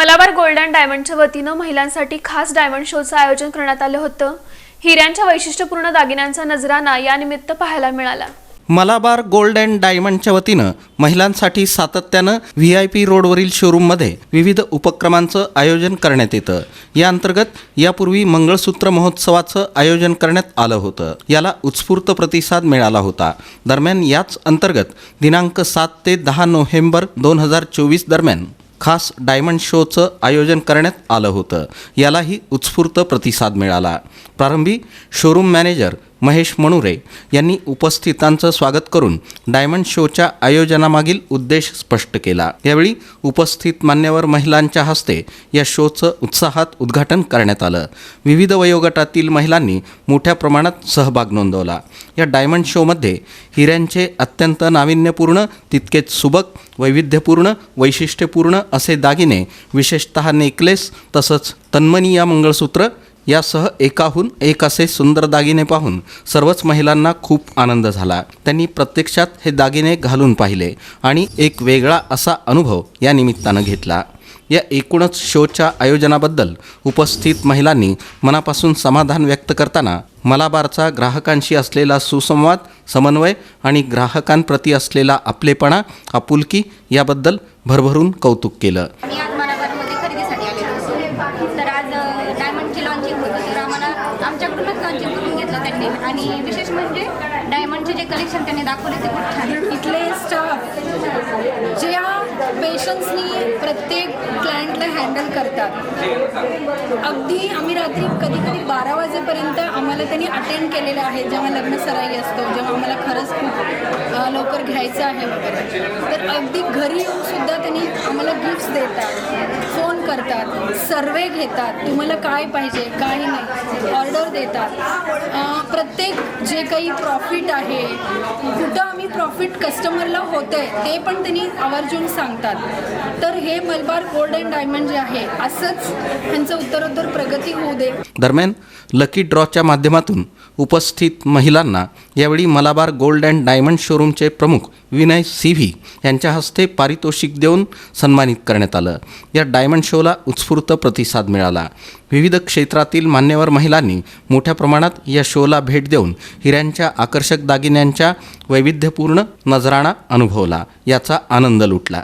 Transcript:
Malabar gold and डायमंडच्या वतीनं महिलांसाठी खास डायमंड शोचं आयोजन करण्यात आलं होतं. हिऱ्यांच्या वैशिष्ट्यपूर्ण दागिन्यांचा नजराना यानिमित्त पाहायला मिळाला. मलाबार गोल्ड अँड डायमंडच्या वतीनं महिलांसाठी सातत्यानं व्ही आय पी रोडवरील शोरूममध्ये विविध उपक्रमांचं आयोजन करण्यात येतं. या अंतर्गत यापूर्वी मंगळसूत्र महोत्सवाचं आयोजन करण्यात आलं होतं. याला उत्स्फूर्त प्रतिसाद मिळाला होता. दरम्यान याच अंतर्गत दिनांक सात ते दहा नोव्हेंबर दोन हजार चोवीस दरम्यान खास डायमंड शोचं आयोजन करण्यात आलं होतं. यालाही उत्स्फूर्त प्रतिसाद मिळाला. प्रारंभी शोरूम मॅनेजर महेश मणुरे यांनी उपस्थितांचं स्वागत करून डायमंड शोच्या आयोजनामागील उद्देश स्पष्ट केला. यावेळी उपस्थित मान्यवर महिलांच्या हस्ते या शोचं उत्साहात उद्घाटन करण्यात आलं. विविध वयोगटातील महिलांनी मोठ्या प्रमाणात सहभाग नोंदवला. या डायमंड शोमध्ये हिऱ्यांचे अत्यंत नाविन्यपूर्ण तितकेच सुबक वैविध्यपूर्ण वैशिष्ट्यपूर्ण असे दागिने विशेषतः नेकलेस तसंच तन्मनी या मंगळसूत्र यासह एकाहून एक असे सुंदर दागिने पाहून सर्वच महिलांना खूप आनंद झाला. त्यांनी प्रत्यक्षात हे दागिने घालून पाहिले आणि एक वेगळा असा अनुभव या निमित्तानं घेतला. या एकूणच शोच्या आयोजनाबद्दल उपस्थित महिलांनी मनापासून समाधान व्यक्त करताना मलाबारचा ग्राहकांशी असलेला सुसंवाद समन्वय आणि ग्राहकांप्रती असलेला आपलेपणा आपुलकी याबद्दल भरभरून कौतुक केलं आम्ही आज मलाबारमध्ये खरेदीसाठी आलेलो होतो तर आज डायमंडची लॉन्चिंग होतं तर आम्हाला आमच्याकडूनच लॉन्चिंग करून घेतलं त्यांनी. आणि विशेष म्हणजे डायमंडचे जे कलेक्शन त्यांनी दाखवले ते खूप छान इथले स्टाफ ज्या पेशन्सनी प्रत्येक क्लायंटला हँडल करतात. अगदी आम्ही रात्री कधी कधी बारा वाजेपर्यंत आम्हाला त्यांनी अटेंड केलेलं आहे. जेव्हा लग्न सराई असतो जेव्हा आम्हाला खरंच खूप लवकर घ्यायचं आहे वगैरे. तर अगदी घरी येऊन सुद्धा त्यांनी आम्हाला गिफ्ट्स देतात. सो करतात सर्वे घेतात तुम्हाला काय पाहिजे काही नाही ऑर्डर देतात. प्रत्येक जे काही प्रॉफिट आहे कुठं कमी प्रॉफिट कस्टमरला होतंय ते पण त्यांनी आवर्जून सांगतात. तर हे मलबार गोल्ड अँड डायमंड जे आहे असंच ह्यांचं उत्तरोत्तर प्रगती होऊ दे. दरम्यान लकी ड्रॉच्या माध्यमातून उपस्थित महिलांना यावेळी मलाबार गोल्ड अँड डायमंड शोरूमचे प्रमुख विनय सिव्ही यांच्या हस्ते पारितोषिक देऊन सन्मानित करण्यात आलं. या डायमंड शोला उत्स्फूर्त प्रतिसाद मिळाला. विविध क्षेत्रातील मान्यवर महिलांनी मोठ्या प्रमाणात या शोला भेट देऊन हिऱ्यांच्या आकर्षक दागिन्यांच्या वैविध्यपूर्ण नजराणा अनुभवला. याचा आनंद लुटला.